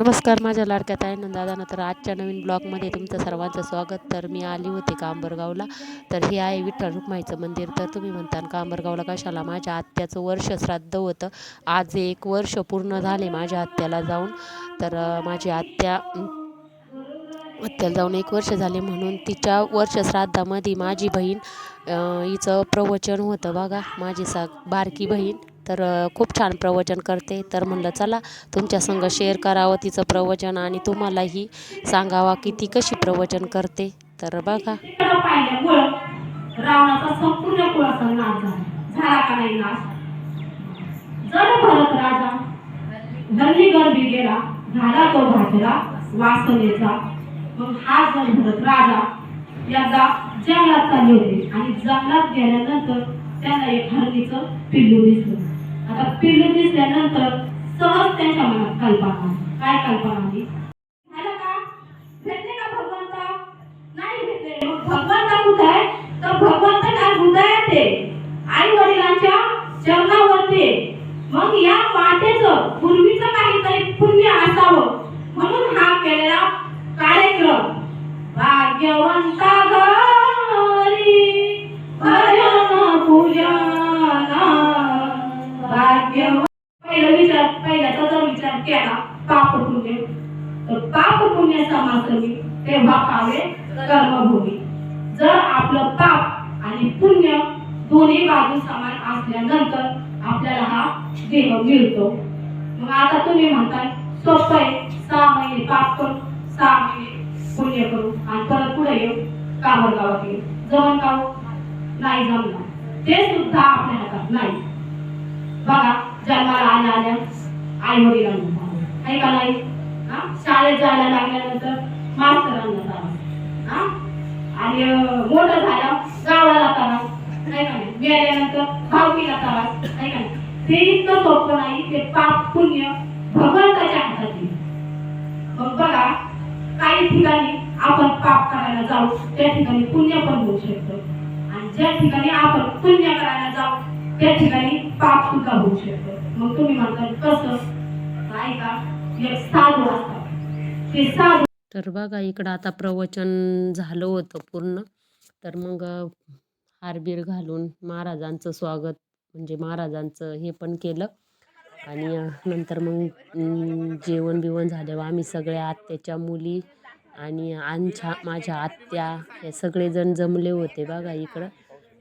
नमस्कार माझ्या लाडक्या ताईनं दादानं. तर आजच्या नवीन ब्लॉगमध्ये तुमचं सर्वांचं स्वागत. तर मी आली होते कांबरगावला. तर हे आहे विठ्ठल रुक्माईचं मंदिर. तर तुम्ही म्हणता कांबरगावला कशाला? माझ्या आत्याचं वर्ष श्राद्ध होतं. आज एक वर्ष पूर्ण झाले माझ्या आत्याला जाऊन. तर माझी आत्या आत्याला जाऊन एक वर्ष झाले म्हणून तिच्या वर्ष श्राद्धामध्ये माझी बहीण हिचं प्रवचन होतं बघा. माझी सा बारकी बहीण. तर खूप छान प्रवचन करते. तर म्हणलं चला तुमच्या संग शेअर करावं तिचं प्रवचन आणि तुम्हालाही सांगावा की ती कशी प्रवचन करते. तर बघा. रावणाचा संपूर्ण कुळाचा नाश झाला. का नाही नाश? जर भरत राजा गेला. झाला तो भाजला मग हा जर भरत राजा जंगलात चालले होते आणि जंगलात गेल्यानंतर त्याला एक हरणीचं पिल्लू दिसलं. पिल्लू दिसल्यानंतर सहज त्यांच्या मनात कल्पना आली. काय कल्पना आली झालं का? भेटले का नाही भेटले. मग भगवंत कुठे आहे? तर भगवंत काय हृदयात आहे आई वडिलांच्या चरणावरती मग या मातेचं पूर्वी पहिला विचार पहिल्याचा जर विचार केला पाप पुण्य तर पाप पुण्य समासमी तेव्हा पावे कर्मभूमी. जर आपलं पाप आणि पुण्य दोन्ही बाजू समान असल्यानंतर आपल्याला हा देह मिळतो. मग आता तुम्ही म्हणताय सोपं आहे. सहा महिने पाप करू सहा महिने पुण्य करू आणि परत पुढे येऊ कामर गावात येऊ जमन गाव हो? नाही जमणार. ते सुद्धा आपल्या हातात नाही. बघा जन्माला आल्या आल्या आई वडिलांना आहे का नाही? शाळेत जायला लागल्यानंतर मास्तरांना त्रास हा? आणि अं, मोठं झालं गावाला त्रास नाही का नाही? गेल्यानंतर भावकीला त्रास नाही का ते इतकं सोपं नाही ते पाप पुण्य भगवंताच्या हातात मग बघा काही ठिकाणी आपण पाप करायला जाऊ त्या ठिकाणी पुण्य पण होऊ शकतो. आणि ज्या ठिकाणी आपण पुण्य करायला जाऊ त्या ठिकाणी पाप सुद्धा होऊ शकतं. मग तुम्ही म्हणता कसं? नाही का एक साधू असतात. ते साधू तर बघा इकडं आता प्रवचन झालं होतं पूर्ण. तर मग हारबीर घालून महाराजांचं स्वागत म्हणजे महाराजांचं हे पण केलं. आणि नंतर मग जेवण बिवण झाल्यावर आम्ही सगळ्या आत्याच्या मुली आणि आमच्या माझ्या आत्या हे सगळेजण जमले होते बघा इकडं.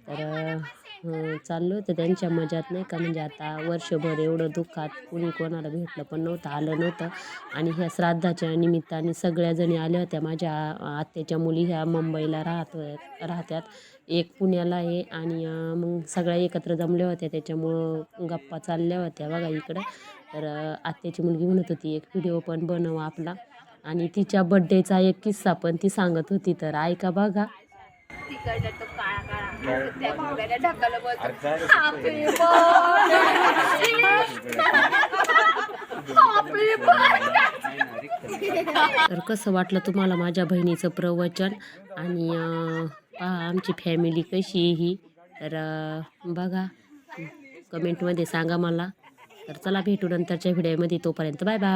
तर हो, चाललं होतं त्यांच्या मजात नाही का? म्हणजे आता वर्षभर एवढं दुःखात कुणी कोणाला भेटलं पण नव्हतं आलं नव्हतं. आणि ह्या श्राद्धाच्या निमित्ताने सगळ्या जणी आल्या होत्या. माझ्या आत्याच्या मुली ह्या मुंबईला राहत राहत्यात. एक पुण्याला आहे आणि मग सगळ्या एकत्र जमल्या होत्या. त्याच्यामुळं गप्पा चालल्या होत्या बघा इकडं. तर आत्याची मुलगी म्हणत होती एक व्हिडिओ पण बनव आपला. आणि तिच्या बड्डेचा एक किस्सा पण ती सांगत होती. तर ऐका बघा. त्या बोलतो! तर कसं वाटलं तुम्हाला माझ्या बहिणीचं प्रवचन? आणि अं, पहा आमची फॅमिली कशी आहे ही? तर अं, बघा. कमेंटमध्ये सांगा मला. तर चला भेटू नंतरच्या व्हिडिओमध्ये तोपर्यंत बाय बाय.